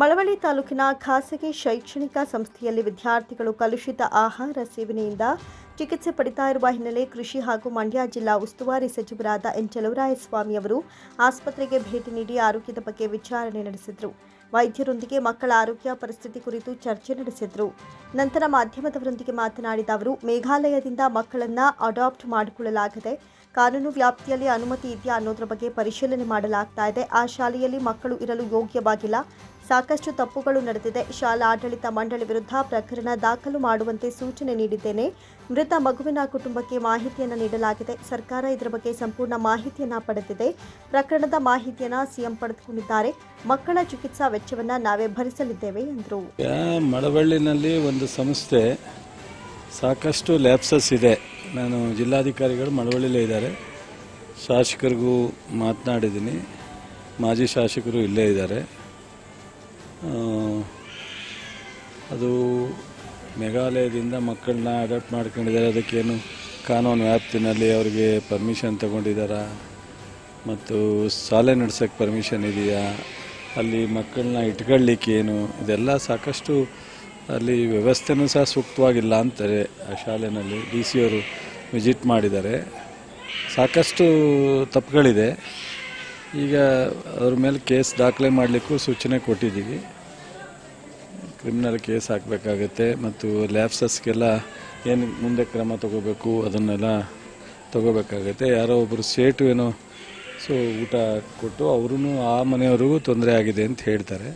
ಮಳವಳ್ಳಿ ತಾಲೂಕಿನ ಖಾಸಗಿ ಶೈಕ್ಷಣಿಕ ಸಂಸ್ಥೆಯಲ್ಲಿ ವಿದ್ಯಾರ್ಥಿಗಳು ಕಲುಷಿತ ಆಹಾರ ಸೇವನೆಯಿಂದ ಚಿಕಿತ್ಸೆ ಪಡಿತಾ ಇರುವ ಹಿನ್ನೆಲೆ ಕೃಷಿ ಹಾಗೂ ಮಂಡ್ಯ ಜಿಲ್ಲಾ ಉಸ್ತುವಾರಿ ಸಚಿವರಾದ ಎನ್ ಚಲುವರಾಯಸ್ವಾಮಿ ಅವರು ಆಸ್ಪತ್ರೆಗೆ ಭೇಟಿ ನೀಡಿ ಆರೋಗ್ಯದ ಬಗ್ಗೆ ವಿಚಾರಣೆ ನಡೆಸಿದರು. ವೈದ್ಯರೊಂದಿಗೆ ಮಕ್ಕಳ ಆರೋಗ್ಯ ಪರಿಸ್ಥಿತಿ ಕುರಿತು ಚರ್ಚೆ ನಡೆಸಿದರು. ನಂತರ ಮಾಧ್ಯಮದವರೊಂದಿಗೆ ಮಾತನಾಡಿದ ಅವರು, ಮೇಘಾಲಯದಿಂದ ಮಕ್ಕಳನ್ನು ಅಡಾಪ್ಟ್ ಮಾಡಿಕೊಳ್ಳಲಾಗದೆ ಕಾನೂನು ವ್ಯಾಪ್ತಿಯಲ್ಲಿ ಅನುಮತಿ ಇದೆಯಾ ಅನ್ನೋದ್ರ ಬಗ್ಗೆ ಪರಿಶೀಲನೆ ಮಾಡಲಾಗ್ತಾ ಇದೆ. ಆ ಶಾಲೆಯಲ್ಲಿ ಮಕ್ಕಳು ಇರಲು ಯೋಗ್ಯವಾಗಿಲ್ಲ. ಸಾಕಷ್ಟು ತಪ್ಪುಗಳು ನಡೆದಿದೆ. ಶಾಲಾ ಆಡಳಿತ ಮಂಡಳಿ ವಿರುದ್ಧ ಪ್ರಕರಣ ದಾಖಲು ಮಾಡುವಂತೆ ಸೂಚನೆ ನೀಡಿದ್ದೇನೆ. ಮೃತ ಮಗುವಿನ ಕುಟುಂಬಕ್ಕೆ ಮಾಹಿತಿಯನ್ನು ನೀಡಲಾಗಿದೆ. ಸರ್ಕಾರ ಇದರ ಬಗ್ಗೆ ಸಂಪೂರ್ಣ ಮಾಹಿತಿಯನ್ನು ಪಡೆದಿದೆ. ಪ್ರಕರಣದ ಮಾಹಿತಿಯನ್ನು ಸಿಎಂ ಪಡೆದುಕೊಂಡಿದ್ದಾರೆ. ಮಕ್ಕಳ ಚಿಕಿತ್ಸಾ ವೆಚ್ಚವನ್ನು ನಾವೇ ಭರಿಸಲಿದ್ದೇವೆ ಎಂದರು. ಮಳವಳ್ಳಿನಲ್ಲಿ ಒಂದು ಸಂಸ್ಥೆ ಸಾಕಷ್ಟು ಲ್ಯಾಪ್ಸಸ್ ಇದೆ. ನಾನು ಜಿಲ್ಲಾಧಿಕಾರಿಗಳು ಮಳವಳ್ಳಿಲೇ ಇದ್ದಾರೆ. ಶಾಸಕರಿಗೂ ಮಾತನಾಡಿದ್ದೀನಿ. ಮಾಜಿ ಶಾಸಕರು ಇಲ್ಲೇ ಇದ್ದಾರೆ. ಅದು ಮೇಘಾಲಯದಿಂದ ಮಕ್ಕಳನ್ನ ಅಡಾಪ್ಟ್ ಮಾಡ್ಕೊಂಡಿದ್ದಾರೆ. ಅದಕ್ಕೇನು ಕಾನೂನು ವ್ಯಾಪ್ತಿನಲ್ಲಿ ಅವರಿಗೆ ಪರ್ಮಿಷನ್ ತಗೊಂಡಿದ್ದಾರಾ? ಮತ್ತು ಶಾಲೆ ನಡೆಸೋಕ್ಕೆ ಪರ್ಮಿಷನ್ ಇದೆಯಾ? ಅಲ್ಲಿ ಮಕ್ಕಳನ್ನ ಇಟ್ಕೊಳ್ಳಿಕ್ಕೆ ಏನು? ಇದೆಲ್ಲ ಸಾಕಷ್ಟು ಅಲ್ಲಿ ವ್ಯವಸ್ಥೆನೂ ಸಹ ಸೂಕ್ತವಾಗಿಲ್ಲ ಅಂತಾರೆ ಆ ಶಾಲೆಯಲ್ಲಿ ಡಿ ಸಿ ಅವರು ವಿಸಿಟ್ ಮಾಡಿದ್ದಾರೆ. ಸಾಕಷ್ಟು ತಪ್ಪುಗಳಿದೆ. ಈಗ ಅವ್ರ ಮೇಲೆ ಕೇಸ್ ದಾಖಲೆ ಮಾಡಲಿಕ್ಕೂ ಸೂಚನೆ ಕೊಟ್ಟಿದ್ದೀವಿ. ಕ್ರಿಮಿನಲ್ ಕೇಸ್ ಹಾಕಬೇಕಾಗತ್ತೆ ಮತ್ತು ಲ್ಯಾಬ್ಸಸ್ಗೆಲ್ಲ ಏನು ಮುಂದೆ ಕ್ರಮ ತಗೋಬೇಕು ಅದನ್ನೆಲ್ಲ ತಗೋಬೇಕಾಗತ್ತೆ. ಯಾರೋ ಒಬ್ಬರು ಸೇಟು ಏನೋ, ಸೊ ಊಟ ಕೊಟ್ಟು ಅವ್ರೂ ಆ ಮನೆಯವ್ರಿಗೂ ತೊಂದರೆ ಆಗಿದೆ ಅಂತ ಹೇಳ್ತಾರೆ.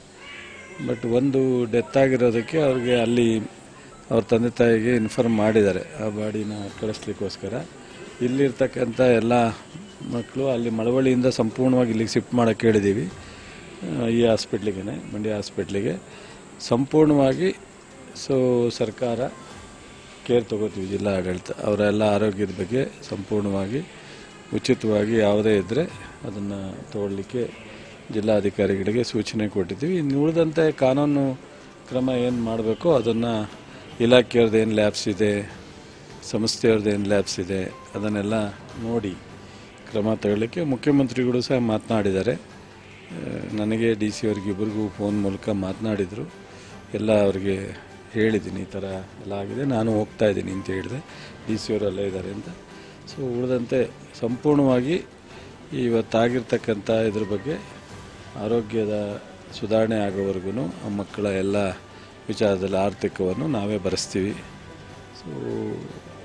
ಬಟ್ ಒಂದು ಡೆತ್ ಆಗಿರೋದಕ್ಕೆ ಅವ್ರಿಗೆ ಅಲ್ಲಿ ಅವ್ರ ತಂದೆ ತಾಯಿಗೆ ಇನ್ಫಾರ್ಮ್ ಮಾಡಿದ್ದಾರೆ ಆ ಬಾಡಿನ ಕಳಿಸ್ಲಿಕ್ಕೋಸ್ಕರ. ಇಲ್ಲಿರ್ತಕ್ಕಂಥ ಎಲ್ಲ ಮಕ್ಕಳು ಅಲ್ಲಿ ಮಳವಳ್ಳಿಯಿಂದ ಸಂಪೂರ್ಣವಾಗಿ ಇಲ್ಲಿಗೆ ಶಿಫ್ಟ್ ಮಾಡೋಕ್ಕೆ ಹೇಳಿದ್ದೀವಿ ಈ ಹಾಸ್ಪಿಟ್ಲಿಗೆ ಮಂಡ್ಯ ಹಾಸ್ಪಿಟ್ಲಿಗೆ ಸಂಪೂರ್ಣವಾಗಿ, ಸೊ, ಸರ್ಕಾರ ಕೇರ್ ತಗೋತೀವಿ ಜಿಲ್ಲಾ ಆಡಳಿತ ಅವರೆಲ್ಲ ಆರೋಗ್ಯದ ಬಗ್ಗೆ ಸಂಪೂರ್ಣವಾಗಿ, ಉಚಿತವಾಗಿ ಯಾವುದೇ ಇದ್ದರೆ ಅದನ್ನು ತಗೊಳ್ಳಿಕ್ಕೆ ಜಿಲ್ಲಾಧಿಕಾರಿಗಳಿಗೆ ಸೂಚನೆ ಕೊಟ್ಟಿದ್ದೀವಿ. ಇನ್ನು ಉಳಿದಂತೆ ಕಾನೂನು ಕ್ರಮ ಏನು ಮಾಡಬೇಕೋ ಅದನ್ನು ಇಲಾಖೆಯವ್ರದ್ದು ಏನು ಲ್ಯಾಬ್ಸ್ ಇದೆ ಸಂಸ್ಥೆಯವ್ರದ್ದು ಏನು ಲ್ಯಾಬ್ಸ್ ಇದೆ, ಅದನ್ನೆಲ್ಲ ನೋಡಿ ಕ್ರಮ ತಗೊಳ್ಳಿಕ್ಕೆ ಮುಖ್ಯಮಂತ್ರಿಗಳು ಸಹ ಮಾತನಾಡಿದ್ದಾರೆ. ನನಗೆ ಡಿ ಸಿ ಇಬ್ಬರಿಗೂ ಫೋನ್ ಮೂಲಕ ಮಾತನಾಡಿದರು. ಎಲ್ಲ ಅವರಿಗೆ ಹೇಳಿದ್ದೀನಿ, ಈ ಥರ ಎಲ್ಲ ಆಗಿದೆ. ನಾನು ಹೋಗ್ತಾ ಇದ್ದೀನಿ ಅಂತ ಹೇಳಿದೆ. ಡಿ ಸಿ ಅವರೆಲ್ಲ ಇದ್ದಾರೆ ಅಂತ. ಸೊ ಉಳಿದಂತೆ ಸಂಪೂರ್ಣವಾಗಿ ಇವತ್ತಾಗಿರ್ತಕ್ಕಂಥ ಇದ್ರ ಬಗ್ಗೆ ಆರೋಗ್ಯದ ಸುಧಾರಣೆ ಆಗೋವರೆಗೂ ಆ ಮಕ್ಕಳ ಎಲ್ಲ ವಿಚಾರದಲ್ಲಿ ಆರ್ಥಿಕವನ್ನು ನಾವೇ ಬರೆಸ್ತೀವಿ. ಸೊ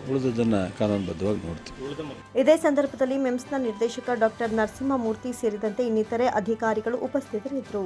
ಉಳಿದದನ್ನು ಕಾನೂನುಬದ್ಧವಾಗಿ ನೋಡ್ತೀವಿ. ಇದೇ ಸಂದರ್ಭದಲ್ಲಿ ಮಿಮ್ಸ್ನ ನಿರ್ದೇಶಕ ಡಾಕ್ಟರ್ ನರಸಿಂಹಮೂರ್ತಿ ಸೇರಿದಂತೆ ಇನ್ನಿತರೆ ಅಧಿಕಾರಿಗಳು ಉಪಸ್ಥಿತರಿದ್ದರು.